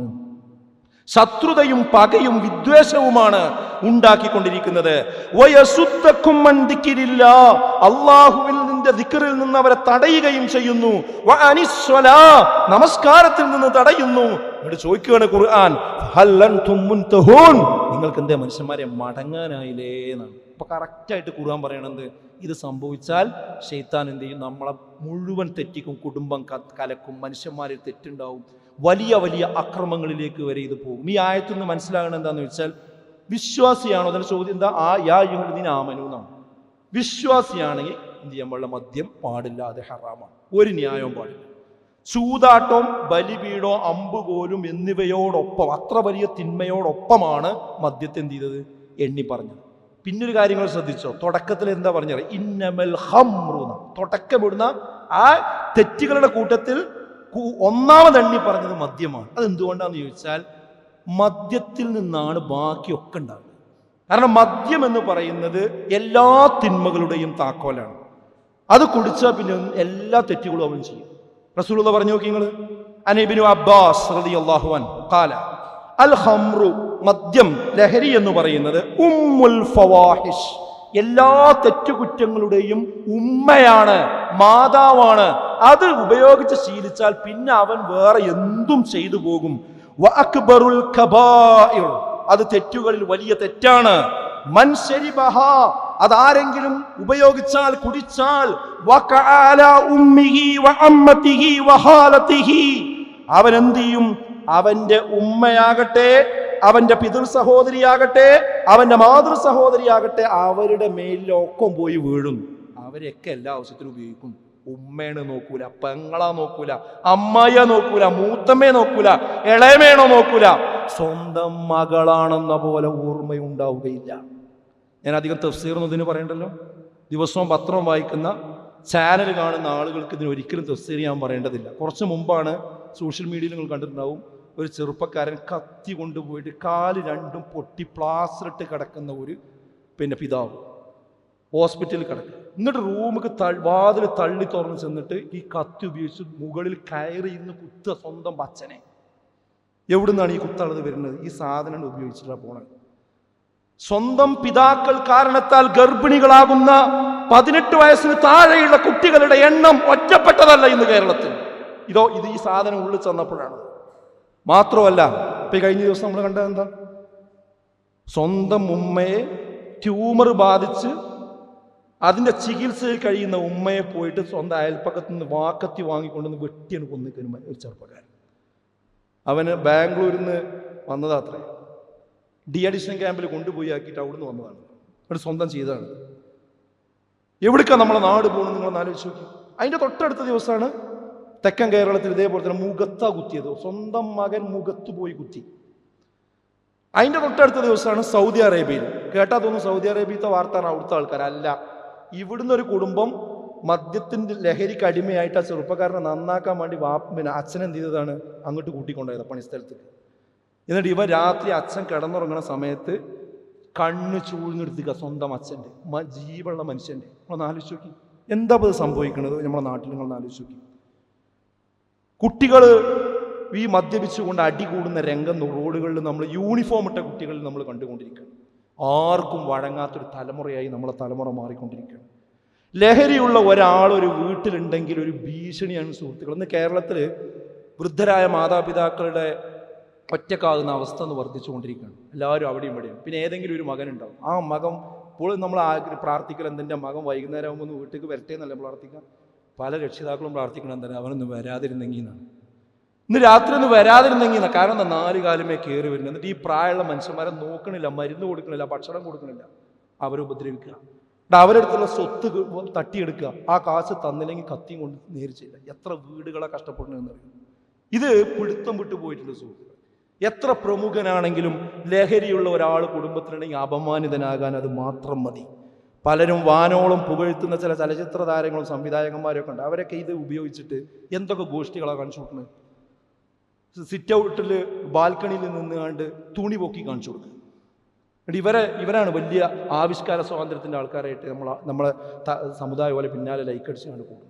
ശത്രുതയും പകയും വിദ്വേഷവുമാണ് ഉണ്ടാക്കിക്കൊണ്ടിരിക്കുന്നത് വയസുദ്ധക്കും മന്ദിക്കിരില്ല അള്ളാഹുവിൽ നിന്റെ ദിക്കറിൽ നിന്ന് അവരെ തടയുകയും ചെയ്യുന്നു. നമസ്കാരത്തിൽ നിന്ന് തടയുന്നു. എന്നിട്ട് ചോദിക്കുകയാണ് ഖുർആൻ? നിങ്ങൾക്ക് എന്തേ മനുഷ്യന്മാരെ മടങ്ങാനായില്ലേ എന്നാണ്. അപ്പൊ കറക്റ്റായിട്ട് ഖുർആൻ പറയണത് ഇത് സംഭവിച്ചാൽ ഷെയ്ത്താൻ എന്ത് ചെയ്യും? നമ്മളെ മുഴുവൻ തെറ്റിക്കും കുടുംബം കലക്കും മനുഷ്യന്മാരിൽ തെറ്റുണ്ടാവും. വലിയ വലിയ അക്രമങ്ങളിലേക്ക് വരെ ഇത് പോകും. ഈ ആയത്തിൽ നിന്ന് മനസ്സിലാകണം എന്താന്ന് വെച്ചാൽ വിശ്വാസിയാണോ? അതിന്റെ ചോദ്യം എന്താ? ആ യാ യുഹുദ്ദീൻ ആമനു എന്നാണ് വിശ്വാസിയാണെങ്കിൽ എന്ത് ചെയ്യാൻ പാടില്ല. മദ്യം പാടില്ല അത് ഹറാമാണ്. ഒരു ന്യായവും പാടില്ല. ചൂതാട്ടവും ബലിപീഠോ അമ്പുകോലും എന്നിവയോടൊപ്പം അത്ര വലിയ തിന്മയോടൊപ്പമാണ് മദ്യത്തെ എന്ത് ചെയ്തത്? എണ്ണി പറഞ്ഞത്. പിന്നൊരു കാര്യങ്ങൾ ശ്രദ്ധിച്ചോ? തുടക്കത്തിൽ എന്താ പറഞ്ഞത്? ഇന്നമൽ ഹം. തുടക്കമിടുന്ന ആ തെറ്റുകളുടെ കൂട്ടത്തിൽ ഒന്നാമത് എണ്ണി പറഞ്ഞത് മദ്യമാണ്. അത് എന്തുകൊണ്ടാന്ന് ചോദിച്ചാൽ മദ്യത്തിൽ നിന്നാണ് ബാക്കിയൊക്കെ ഉണ്ടാകുന്നത് കാരണം മദ്യം എന്ന് പറയുന്നത് എല്ലാ തിന്മകളുടെയും താക്കോലാണ്. അത് കുടിച്ചാൽ പിന്നെ എല്ലാ തെറ്റുകളും അവൻ ചെയ്യും. റസൂലുള്ള പറഞ്ഞു നോക്കി നിങ്ങൾ അനബിനു അബ്ബാസ് റളിയല്ലാഹു അൻഹു ഖാല അൽ ഹംറു മദ്യം ലഹരി എന്ന് പറയുന്നത് ഉമ്മുൽ ഫവാഹിഷ്. എല്ലാ തെറ്റുകുറ്റങ്ങളുടെയും ഉമ്മയാണ് മാതാവാണ്. അത് ഉപയോഗിച്ച് ശീലിച്ചാൽ പിന്നെ അവൻ വേറെ എന്തും ചെയ്തു പോകും. അക്ബറുൽ അത് തെറ്റുകളിൽ വലിയ തെറ്റാണ്. മൻ ശരിബഹ അതാരെങ്കിലും ഉപയോഗിച്ചാൽ കുടിച്ചാൽ അവൻ എന്ത് ചെയ്യും അവന്റെ ഉമ്മയാകട്ടെ അവന്റെ പിതൃ സഹോദരിയാകട്ടെ അവന്റെ മാതൃ സഹോദരിയാകട്ടെ അവരുടെ മേലിലൊക്കെ പോയി വീഴും. അവരെയൊക്കെ എല്ലാ ആവശ്യത്തിനും ഉപയോഗിക്കും. ഉമ്മേണ് നോക്കൂല പെങ്ങളാ നോക്കൂല അമ്മായിയെ നോക്കൂല മൂത്തമ്മയെ നോക്കൂല ഇളയമേണോ നോക്കൂല. സ്വന്തം മകളാണെന്ന പോലെ ഓർമ്മയുണ്ടാവുകയില്ല. ഞാൻ അധികം തഫ്സീറൊന്നും ഇതിന് പറയണ്ടല്ലോ. ദിവസവും പത്രം വായിക്കുന്ന ചാനൽ കാണുന്ന ആളുകൾക്ക് ഇതിന് ഒരിക്കലും തഫ്സീർ ഞാൻ പറയേണ്ടതില്ല. കുറച്ച് മുമ്പാണ് സോഷ്യൽ മീഡിയയിൽ നിങ്ങൾ കണ്ടിട്ടുണ്ടാവും ഒരു ചെറുപ്പക്കാരൻ കത്തി കൊണ്ടുപോയിട്ട് കാൽ രണ്ടും പൊട്ടി പ്ലാസ്റ്ററിട്ട് കിടക്കുന്ന ഒരു പിന്നെ പിതാവ് ഹോസ്പിറ്റലിൽ കിടക്കുക. എന്നിട്ട് റൂമിക്ക് തൾ വാതിൽ തള്ളി തുറന്ന് ചെന്നിട്ട് ഈ കത്തി ഉപയോഗിച്ച് മുകളിൽ കയറി ഇന്ന് കുത്തുക സ്വന്തം അച്ഛനെ. എവിടുന്നാണ് ഈ കുത്തളത് വരുന്നത്? ഈ സാധനം ഉപയോഗിച്ചിട്ടാണ് പോണത്. സ്വന്തം പിതാക്കൾ കാരണത്താൽ ഗർഭിണികളാകുന്ന പതിനെട്ട് വയസ്സിന് താഴെയുള്ള കുട്ടികളുടെ എണ്ണം ഒറ്റപ്പെട്ടതല്ല ഇന്ന് കേരളത്തിൽ. ഇതോ ഇത് ഈ സാധനം ഉള്ളിൽ ചെന്നപ്പോഴാണ്. മാത്രമല്ല ഇപ്പൊ കഴിഞ്ഞ ദിവസം നമ്മൾ കണ്ടത് എന്താ? സ്വന്തം ഉമ്മയെ ട്യൂമർ ബാധിച്ച് അതിന്റെ ചികിത്സയിൽ കഴിയുന്ന ഉമ്മയെ പോയിട്ട് സ്വന്തം അയൽപ്പക്കത്ത് നിന്ന് വാക്കത്തി വാങ്ങിക്കൊണ്ടുവന്ന് വെട്ടിയാണ് കൊന്നിക്കുന്ന ഒരു ചെറുപ്പക്കാരൻ. അവന് ബാംഗ്ലൂരിൽ നിന്ന് വന്നതാത്രേ ഡി അഡിഷൻ ക്യാമ്പിൽ കൊണ്ടുപോയി ആക്കിയിട്ട് അവിടുന്ന് വന്നതാണ്. അവിടെ സ്വന്തം ചെയ്തതാണ്. എവിടേക്കാണ് നമ്മളെ നാട് പോകുന്നത് നിങ്ങളൊന്ന് ആലോചിച്ച് നോക്കി. അതിന്റെ തൊട്ടടുത്ത ദിവസമാണ് തെക്കൻ കേരളത്തിൽ ഇതേപോലെ തന്നെ മുഖത്താ കുത്തിയത്. സ്വന്തം മകൻ മുഖത്ത് പോയി കുത്തി. അതിന്റെ തൊട്ടടുത്ത ദിവസമാണ് സൗദി അറേബ്യയിൽ. കേട്ടാ തോന്നുന്നു സൗദി അറേബ്യത്തെ വാർത്ത അവിടുത്തെ ആൾക്കാർ? അല്ല. ഇവിടുന്ന് ഒരു കുടുംബം മദ്യത്തിന്റെ ലഹരിക്ക് അടിമയായിട്ട് ആ ചെറുപ്പക്കാരനെ നന്നാക്കാൻ വേണ്ടി വാപ്പിന് എന്ത് ചെയ്തതാണ്? അങ്ങോട്ട് കൂട്ടിക്കൊണ്ടുപോയത് പണിസ്ഥലത്തേക്ക്. എന്നിട്ട് ഇവ രാത്രി അച്ഛൻ കിടന്നുറങ്ങുന്ന സമയത്ത് കണ്ണ് ചൂഴ്ന്നെടുത്തുക സ്വന്തം അച്ഛന്റെ ജീവുള്ള മനുഷ്യന്റെ. നമ്മളൊന്ന് ആലോചിച്ച് നോക്കി. എന്താ ഇത് സംഭവിക്കുന്നത് നമ്മുടെ നാട്ടിൽ നിങ്ങളൊന്ന് ആലോചിച്ച് നോക്കി. കുട്ടികൾ ഈ മദ്യപിച്ചുകൊണ്ട് അടി കൂടുന്ന രംഗം റോഡുകളിൽ നമ്മൾ യൂണിഫോം ഇട്ട കുട്ടികളിൽ നമ്മൾ കണ്ടുകൊണ്ടിരിക്കുക ആർക്കും വഴങ്ങാത്തൊരു തലമുറയായി നമ്മളെ തലമുറ മാറിക്കൊണ്ടിരിക്കുകയാണ്. ലഹരിയുള്ള ഒരാൾ ഒരു വീട്ടിലുണ്ടെങ്കിൽ ഒരു ഭീഷണിയാണ് സുഹൃത്തുക്കൾ. ഇന്ന് കേരളത്തിൽ വൃദ്ധരായ മാതാപിതാക്കളുടെ ഒറ്റക്കാകുന്ന അവസ്ഥ എന്ന് വർദ്ധിച്ചുകൊണ്ടിരിക്കുകയാണ്. എല്ലാവരും അവിടെയും ഇവിടെയും. പിന്നെ ഏതെങ്കിലും ഒരു മകൻ ഉണ്ടാവും ആ മകൻ ഇപ്പോഴും നമ്മൾ ആഗ്രഹം പ്രാർത്ഥിക്കൽ എന്തിന്റെ മകൻ വൈകുന്നേരം ആകുമ്പോൾ ഒന്ന് വീട്ടിലേക്ക് വരട്ടെ എന്നല്ല പ്രാർത്ഥിക്കാം പല രക്ഷിതാക്കളും പ്രാർത്ഥിക്കണം എന്താ അവനൊന്ന് വരാതിരുന്നെങ്കിൽ എന്നാണ്. ഇന്ന് രാത്രി ഒന്ന് വരാതിരുന്നെങ്കിൽ എന്നാണ്. കാരണം എന്താ? നാല് കാലമേ കയറി വരുന്നത് എന്നിട്ട് ഈ പ്രായമുള്ള മനുഷ്യന്മാരെ നോക്കണില്ല മരുന്ന് കൊടുക്കണില്ല ഭക്ഷണം കൊടുക്കണില്ല. അവരെ ഉപദ്രവിക്കുക. അവരെടുത്തുള്ള സ്വത്ത് തട്ടിയെടുക്കുക. ആ കാശ് തന്നില്ലെങ്കിൽ കത്തിയും കൊണ്ട് നേരിച്ചില്ല എത്ര വീടുകളെ കഷ്ടപ്പെടുന്നതെന്നറിയും ഇത് പിടുത്തം വിട്ടു പോയിട്ടുണ്ട് സുഹൃത്തുക്കൾ എത്ര പ്രമുഖനാണെങ്കിലും ലഹരിയുള്ള ഒരാൾ കുടുംബത്തിലുണ്ടെങ്കിൽ അപമാനിതനാകാൻ അത് മാത്രം മതി. പലരും വാനോളം പുകഴ്ത്തുന്ന ചില ചലച്ചിത്ര താരങ്ങളും സംവിധായകന്മാരൊക്കെ ഉണ്ട്. അവരൊക്കെ ഇത് ഉപയോഗിച്ചിട്ട് എന്തൊക്കെ ഗോഷ്ഠികളാണ് കാണിച്ചു കൊടുക്കുന്നത് സിറ്റ് ഔട്ടിൽ ബാൽക്കണിയിൽ നിന്ന് നിന്നുകൊണ്ട് തുണി പൊക്കി കാണിച്ചു കൊടുക്കുക എന്നിട്ട് ഇവരെ ഇവരാണ് വലിയ ആവിഷ്കാര സ്വാതന്ത്ര്യത്തിന്റെ ആൾക്കാരായിട്ട് നമ്മൾ നമ്മളെ സമുദായം പോലെ പിന്നാലെ ലൈക്കടിച്ചാണ് കൂടുന്നത്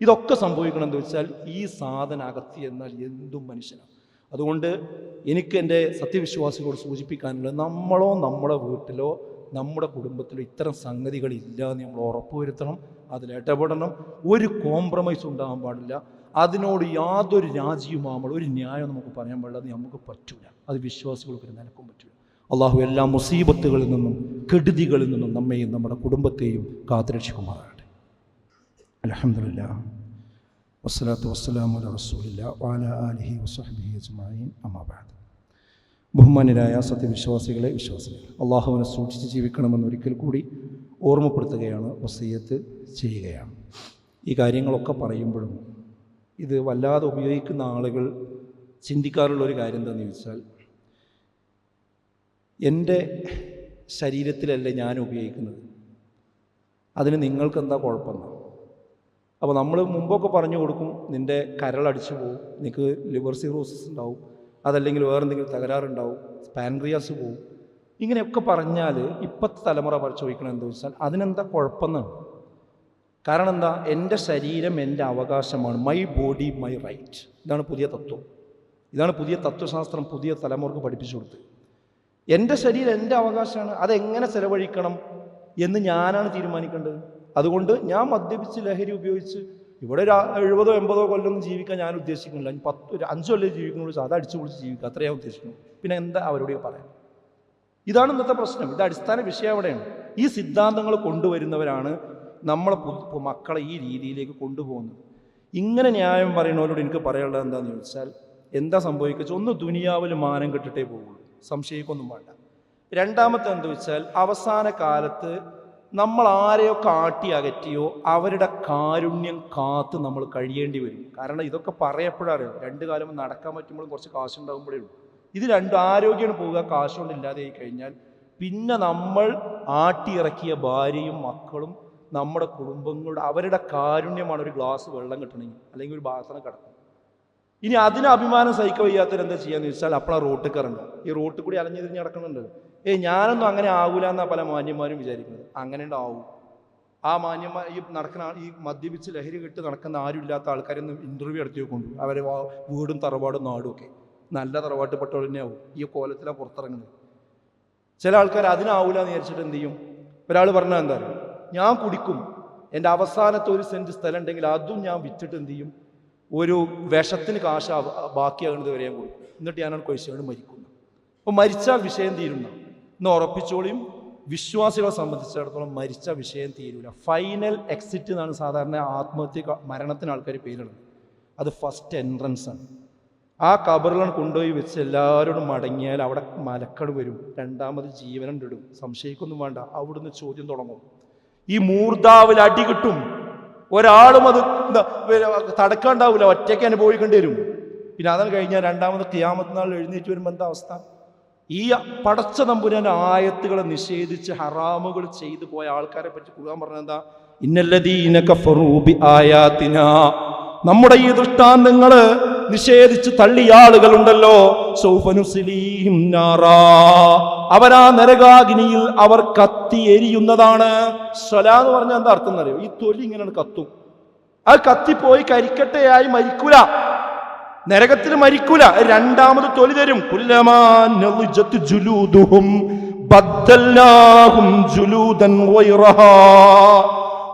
ഇതൊക്കെ സംഭവിക്കണം എന്ന് വെച്ചാൽ ഈ സാധന അകത്തി എന്നാൽ എന്തും മനുഷ്യനാണ്. അതുകൊണ്ട് എനിക്ക് എന്റെ സത്യവിശ്വാസികളോട് സൂചിപ്പിക്കാനുള്ളത് നമ്മളോ നമ്മുടെ വീട്ടിലോ നമ്മുടെ കുടുംബത്തിലോ ഇത്തരം സംഗതികളില്ല എന്ന് നമ്മൾ ഉറപ്പുവരുത്തണം അതിൽ ഇടപെടണം. ഒരു കോംപ്രമൈസ് ഉണ്ടാകാൻ പാടില്ല. അതിനോട് യാതൊരു രാജിയും ആകുമ്പോൾ ഒരു ന്യായം നമുക്ക് പറയാൻ പാടില്ല. അത് നമുക്ക് പറ്റൂല. അത് വിശ്വാസികൾക്ക് നിലക്കും പറ്റൂല. അള്ളാഹു എല്ലാ മുസീബത്തുകളിൽ നിന്നും കെടുതികളിൽ നിന്നും നമ്മെയും നമ്മുടെ കുടുംബത്തെയും കാത്തുരക്ഷിക്കുമാറാകട്ടെ. അലഹമില്ല വസ്സലാത്തു വസ്സലാമു റസൂലില്ല വാല ആലിഹി വസ്ഹബിഹി അജ്മായിൻ അമ്മാബാദ് ബഹുമാന്യരായ സത്യവിശ്വാസികളെ വിശ്വാസികൾ അള്ളാഹുവിനെ സൂക്ഷിച്ച് ജീവിക്കണമെന്ന് ഒരിക്കൽ കൂടി ഓർമ്മപ്പെടുത്തുകയാണ് വസീയത്ത് ചെയ്യുകയാണ്. ഈ കാര്യങ്ങളൊക്കെ പറയുമ്പോഴും ഇത് വല്ലാതെ ഉപയോഗിക്കുന്ന ആളുകൾ ചിന്തിക്കാറുള്ള ഒരു കാര്യം എന്താണെന്ന് ചോദിച്ചാൽ എന്റെ ശരീരത്തിലല്ലേ ഞാൻ ഉപയോഗിക്കുന്നത്? അതിന് നിങ്ങൾക്ക് എന്താ കുഴപ്പമെന്നാണ് അപ്പോൾ നമ്മൾ മുമ്പൊക്കെ പറഞ്ഞു കൊടുക്കും നിന്റെ കരളടിച്ചു പോകും നിനക്ക് ലിവർ സിറോസിസ് ഉണ്ടാവും അതല്ലെങ്കിൽ വേറെ എന്തെങ്കിലും തകരാറുണ്ടാവും പാൻക്രിയാസ് പോവും. ഇങ്ങനെയൊക്കെ പറഞ്ഞാൽ ഇപ്പോഴത്തെ തലമുറ ചോദിക്കണം എന്താ വെച്ചാൽ അതിനെന്താ കുഴപ്പമെന്നാണ്. കാരണം എന്താ? എന്റെ ശരീരം എന്റെ അവകാശമാണ്. മൈ ബോഡി മൈ റൈറ്റ് ഇതാണ് പുതിയ തത്വം. ഇതാണ് പുതിയ തത്വശാസ്ത്രം പുതിയ തലമുറയ്ക്ക് പഠിപ്പിച്ചു കൊടുത്ത് എന്റെ ശരീരം എന്റെ അവകാശമാണ്. അതെങ്ങനെ ചെലവഴിക്കണം എന്ന് ഞാനാണ് തീരുമാനിക്കേണ്ടത്? അതുകൊണ്ട് ഞാൻ മദ്യപിച്ച് ലഹരി ഉപയോഗിച്ച് ഇവിടെ ഒരു എഴുപതോ എൺപതോ കൊല്ലമൊന്നും ജീവിക്കാൻ ഞാൻ ഉദ്ദേശിക്കുന്നില്ല. പത്ത് ഒരു അഞ്ച് കൊല്ലം ജീവിക്കുന്നുള്ളൂ അത് അടിച്ചു പൊളിച്ച് ജീവിക്കുക. അത്രയാണ് ഉദ്ദേശിക്കുന്നത് ഉദ്ദേശിക്കുന്നു. പിന്നെ എന്താ അവരോട് പറയാൻ? ഇതാണ് ഇന്നത്തെ പ്രശ്നം. ഇത് അടിസ്ഥാന വിഷയം അവിടെയാണ്. ഈ സിദ്ധാന്തങ്ങൾ കൊണ്ടുവരുന്നവരാണ് നമ്മളെ മക്കളെ ഈ രീതിയിലേക്ക് കൊണ്ടുപോകുന്നത്. ഇങ്ങനെ ന്യായം പറയുന്നവരോട് എനിക്ക് പറയാനുള്ളത് എന്താണെന്ന് ചോദിച്ചാൽ എന്താ സംഭവിക്കുക ഒന്ന് ദുനിയാവിൽ മാനം കെട്ടിട്ടേ പോകുള്ളൂ സംശയിക്കൊന്നും വേണ്ട. രണ്ടാമത്തെ എന്താ വെച്ചാൽ അവസാന കാലത്ത് നമ്മൾ ആരെയോ കാട്ടി അകറ്റിയോ അവരുടെ കാരുണ്യം കാത്ത് നമ്മൾ കഴിയേണ്ടി വരും. കാരണം ഇതൊക്കെ പറയപ്പോഴറിയോ രണ്ട് കാലം നടക്കാൻ പറ്റുമ്പോൾ കുറച്ച് കാശുണ്ടാകുമ്പോഴേ ഉള്ളൂ. ഇത് രണ്ടും ആരോഗ്യമാണ് പോവുക. കാശുകൊണ്ട് ഇല്ലാതെ ആയി കഴിഞ്ഞാൽ പിന്നെ നമ്മൾ ആട്ടിയിറക്കിയ ഭാര്യയും മക്കളും നമ്മുടെ കുടുംബങ്ങളുടെ അവരുടെ കാരുണ്യമാണ് ഒരു ഗ്ലാസ് വെള്ളം കിട്ടണമെങ്കിൽ അല്ലെങ്കിൽ ഒരു ബാത്റൂം കിടക്കും. ഇനി അതിന് അഭിമാനം സഹിക്കാൻ ചെയ്യാന്ന് വെച്ചാൽ അപ്പോൾ ആ റോട്ടിൽ കറങ്ങുക. ഈ റോട്ടിൽ കൂടി അലഞ്ഞിരിഞ്ഞ് നടക്കുന്നുണ്ടല്ലോ. ഏ ഞാനൊന്നും അങ്ങനെ ആവൂല എന്നാ പല മാന്യന്മാരും വിചാരിക്കുന്നത്. അങ്ങനെ ഉണ്ടാവും. ആ മാന്യന്മാർ ഈ നടക്കുന്ന ഈ മദ്യപിച്ച് ലഹരി കെട്ട് നടക്കുന്ന ആരും ഇല്ലാത്ത ആൾക്കാരൊന്നും ഇന്റർവ്യൂ എടുത്തു കൊണ്ടു അവരെ വീടും തറവാടും നാടും ഒക്കെ. നല്ല തറവാട്ടുപ്പെട്ടവർ തന്നെയാവും. ഈ കോലത്തിലാണ് പുറത്തിറങ്ങുന്നത്. ചില ആൾക്കാർ അതിനാവൂല എന്ന് വിചാരിച്ചിട്ട് എന്ത് ചെയ്യും? ഒരാൾ പറഞ്ഞാൽ എന്താ? ഞാൻ കുടിക്കും. എന്റെ അവസാനത്തെ ഒരു സെന്റ് സ്ഥലം ഉണ്ടെങ്കിൽ അതും ഞാൻ വിറ്റിട്ട് എന്ത് ചെയ്യും? ഒരു വിഷത്തിന് കാശ് ബാക്കിയാകുന്നത് വരെ ഞാൻ കൊടുക്കും. എന്നിട്ട് ഞാനാണ് കൊഴിച്ചുകൊണ്ട് മരിക്കുന്നത് അപ്പോൾ മരിച്ചാൽ വിഷയം തീരുന്ന എന്ന് ഉറപ്പിച്ചോളിയും വിശ്വാസികളെ സംബന്ധിച്ചിടത്തോളം മരിച്ച വിഷയം തീരൂല. ഫൈനൽ എക്സിറ്റ് എന്നാണ് സാധാരണ ആത്മഹത്യ മരണത്തിന് ആൾക്കാർ പേരുള്ളത് അത് ഫസ്റ്റ് എൻട്രൻസ് ആണ്. ആ കബറിലാണ് കൊണ്ടുപോയി വെച്ച് എല്ലാവരോടും മടങ്ങിയാൽ അവിടെ മലക്കട് വരും. രണ്ടാമത് ജീവനം ഇടും. സംശയിക്കൊന്നും വേണ്ട. അവിടുന്ന് ചോദ്യം തുടങ്ങും. ഈ മൂർധാവിൽ അടി കിട്ടും. ഒരാളും അത് തടക്കാണ്ടാവില്ല ഒറ്റയ്ക്ക് അനുഭവിക്കേണ്ടി വരും. പിന്നെ അതാണ് കഴിഞ്ഞാൽ രണ്ടാമത് ക്യാമത്ത് നാൾ എഴുന്നേറ്റ് വരുമ്പോൾ എന്താ അവസ്ഥ? ഈ പടച്ച നമ്പുരാൻ ആയത്തുകളെ നിഷേധിച്ച് ഹറാമുകൾ ചെയ്തു പോയ ആൾക്കാരെ പറ്റി കുറാൻ പറഞ്ഞെന്താ എന്താ? കഫറൂബി ആയാത്തിന. നമ്മുടെ ഈ ദൃഷ്ടാന്തങ്ങൾ നിഷേധിച്ച് തള്ളിയ ആളുകളുണ്ടല്ലോ. അവരാ നരകാഗ്നിയിൽ അവർ കത്തി എരിയുന്നതാണ്. സ്വല എന്ന് പറഞ്ഞാൽ എന്താ അർത്ഥം എന്നറിയോ? ഈ തൊലി ഇങ്ങനെയാണ് കത്തും. അത് കത്തിപ്പോയി കരിക്കട്ടയായി മരിക്കൂല. നരകത്തിൽ മരിക്കൂല. രണ്ടാമത് തൊലി തരും.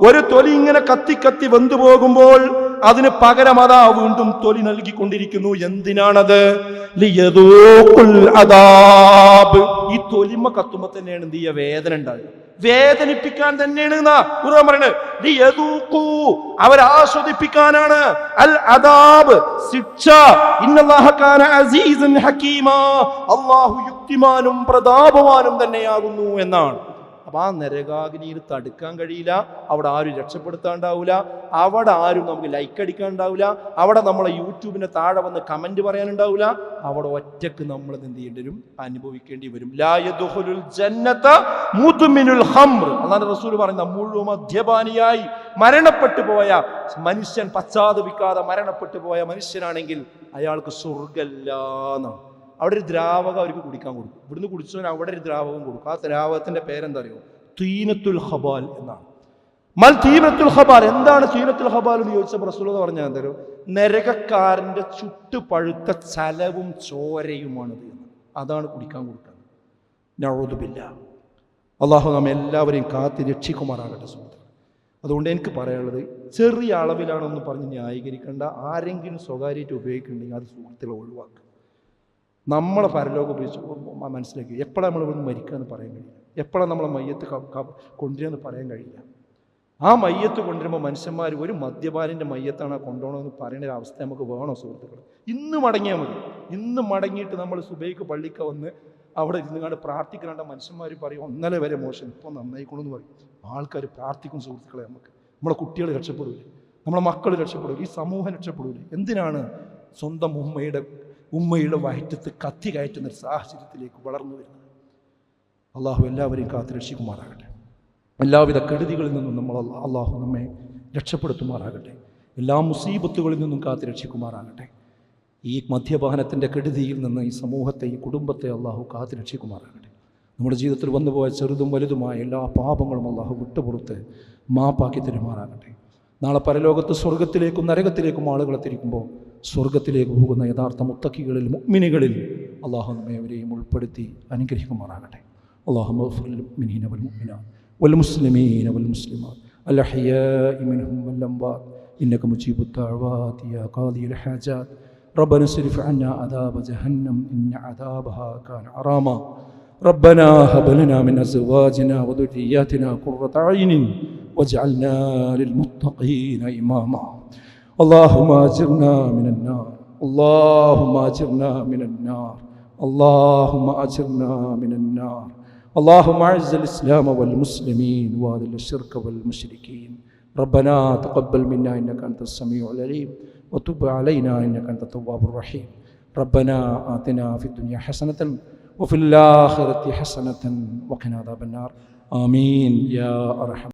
ഒരു തൊലി ഇങ്ങനെ കത്തി കത്തി വെന്തു പോകുമ്പോൾ അതിന് പകരം അതാ വീണ്ടും തൊലി നൽകിക്കൊണ്ടിരിക്കുന്നു. എന്തിനാണത്. ഈ തൊലിമ കത്തുമ്പോ തന്നെയാണ് എന്ത് ചെയ്യുക? വേദന ഉണ്ടാകുക. വേദനിപ്പിക്കാൻ തന്നെയാണ് ഖുർആൻ പറയുന്നത്. അവർ ആസ്വദിപ്പിക്കാനാണ്. അൽ അദാബ് ശിക്ഷ. അസീസൻ ഹക്കീമാ. അല്ലാഹു യുക്തിമാനും പ്രതാപവാനും തന്നെയാകുന്നു എന്നാണ്. ആ നരകാഗ്നിയിൽ തടുക്കാൻ കഴിയില്ല. അവിടെ ആരും രക്ഷപ്പെടുത്താണ്ടാവില്ല അവിടെ ആരും നമുക്ക് ലൈക്ക് അടിക്കാണ്ടാവില്ല അവിടെ നമ്മളെ യൂട്യൂബിന്റെ താഴെ വന്ന് കമന്റ് പറയാനുണ്ടാവില്ല അവിടെ ഒറ്റയ്ക്ക് നമ്മൾ എന്ത് ചെയ്യേണ്ടി വരും? അനുഭവിക്കേണ്ടി വരും. അല്ലാഹു റസൂൽ പറയുന്ന മുഴുവൻ മദ്യപാനിയായി മരണപ്പെട്ടു പോയ മനുഷ്യൻ പശ്ചാത്തപിക്കാതെ മരണപ്പെട്ടു പോയ മനുഷ്യനാണെങ്കിൽ അയാൾക്ക് സ്വർഗല്ല എന്നാണ് അവിടെ ഒരു ദ്രാവകം അവർക്ക് കുടിക്കാൻ കൊടുക്കും. ഇവിടുന്ന് കുടിച്ചവൻ അവിടെ ഒരു ദ്രാവകം കൊടുക്കും. ആ ദ്രാവകത്തിന്റെ പേരെന്താ അറിയോ തീനത്തുൽ ഹബാൽ എന്നാണ്. മൽ തീനത്തുൽ ഹബാൽ എന്താണ് തീനത്തുൽ ഹബാൽ എന്ന് ചോദിച്ചപ്പോൾ റസൂൽ പറഞ്ഞാൽ എന്താ? നരകക്കാരന്റെ ചുട്ടു പഴുത്ത ചലവും ചോരയുമാണ് എന്ന്. അതാണ് കുടിക്കാൻ കൊടുക്കുന്നത്. നഴുതുമില്ല അള്ളാഹു നമ്മെ എല്ലാവരെയും കാത്തി രക്ഷിക്കുമാറാകട്ടെ സുഹൃത്തുക്കളെ. അതുകൊണ്ട് എനിക്ക് പറയാനുള്ളത് ചെറിയ അളവിലാണെന്ന് പറഞ്ഞ് ന്യായീകരിക്കേണ്ട. ആരെങ്കിലും സ്വകാര്യമായിട്ട് ഉപയോഗിക്കുന്നുണ്ടെങ്കിൽ അത് സുഹൃത്തുക്കളെ ഒഴിവാക്കുക. നമ്മളെ പരലോകം ഉപയോഗിച്ച് മനസ്സിലാക്കി എപ്പോഴാണ് നമ്മൾ ഇവിടുന്ന് മരിക്കുക എന്ന് പറയാൻ കഴിയില്ല. എപ്പോഴാണ് നമ്മളെ മയ്യത്ത് കൊണ്ടുവരുമെന്ന് പറയാൻ കഴിയില്ല. ആ മയ്യത്ത് കൊണ്ടുവരുമ്പോൾ മനുഷ്യന്മാർ ഒരു മദ്യപാനിന്റെ മയ്യത്താണ് കൊണ്ടുപോകണമെന്ന് പറയുന്ന ഒരു അവസ്ഥ നമുക്ക് വേണോ സുഹൃത്തുക്കൾ ഇന്ന് മടങ്ങിയാൽ മതി. ഇന്ന് മടങ്ങിയിട്ട് നമ്മൾ സുബൈക്ക് പള്ളിക്ക് വന്ന് അവിടെ ഇരുന്ന് കണ്ട് പ്രാർത്ഥിക്കുന്നുണ്ട്. മനുഷ്യന്മാർ പറയും ഒന്നലെ വരെ മോശം. ഇപ്പോൾ നന്നായിക്കോളൂ എന്ന് പറയും. ആൾക്കാർ പ്രാർത്ഥിക്കും സുഹൃത്തുക്കളെ നമുക്ക്. നമ്മളെ കുട്ടികൾ രക്ഷപ്പെടില്ല നമ്മളെ മക്കൾ രക്ഷപ്പെടില്ല ഈ സമൂഹം രക്ഷപ്പെടില്ല എന്തിനാണ് സ്വന്തം ഉമ്മയുടെ ഉമ്മയുടെ വയറ്റത്ത് കത്തി കയറ്റുന്ന ഒരു സാഹചര്യത്തിലേക്ക് വളർന്നു വരുന്നത്. അള്ളാഹു എല്ലാവരെയും കാത്തു രക്ഷിക്കുമാറാകട്ടെ. എല്ലാവിധ കെടുതികളിൽ നിന്നും നമ്മൾ അള്ളാഹു നമ്മെ രക്ഷപ്പെടുത്തുമാറാകട്ടെ. എല്ലാ മുസീബത്തുകളിൽ നിന്നും കാത്തു രക്ഷിക്കുമാറാകട്ടെ. ഈ മദ്യപാനത്തിന്റെ കെടുതിയിൽ നിന്ന് ഈ സമൂഹത്തെ ഈ കുടുംബത്തെ അള്ളാഹു കാത്തു രക്ഷിക്കുമാറാകട്ടെ. നമ്മുടെ ജീവിതത്തിൽ വന്നുപോയ ചെറുതും വലുതുമായ എല്ലാ പാപങ്ങളും അള്ളാഹു വിട്ടുപുറത്ത് മാപ്പാക്കി തരുമാറാകട്ടെ. നാളെ പരലോകത്ത് സ്വർഗത്തിലേക്കും നരകത്തിലേക്കും ആളുകളെ തിരിക്കുമ്പോൾ സ്വർഗത്തിലേക്ക് പോകുന്ന യഥാർത്ഥ മുത്തക്കികളിൽ മുഗ്മിനികളിൽ അള്ളാഹു നമ്മെ അവരെയും ഉൾപ്പെടുത്തി അനുഗ്രഹിക്കുമാറാകട്ടെ അള്ളാഹു മുഅ്മിനീന والمؤمنات والمسلمين والمسلمات الأحياء منهم والأموات إنك مجيب الدعوات يا قاضي الحاجات ربنا اصرف عنا عذاب جهنم إن عذابها كان عراما ربنا هب لنا من أزواجنا وذرياتنا قرة أعين واجعلنا للمتقين إماما اللهم أجرنا من النار اللهم أجرنا من النار اللهم أجرنا من النار اللهم أعز الإسلام والمسلمين وأذل الشرك والمشركين ربنا تقبل منا إنك أنت السميع العليم وتب علينا إنك أنت التواب الرحيم ربنا آتنا في الدنيا حسنة وفي الآخرة حسنة وقنا عذاب النار آمين يا أرحم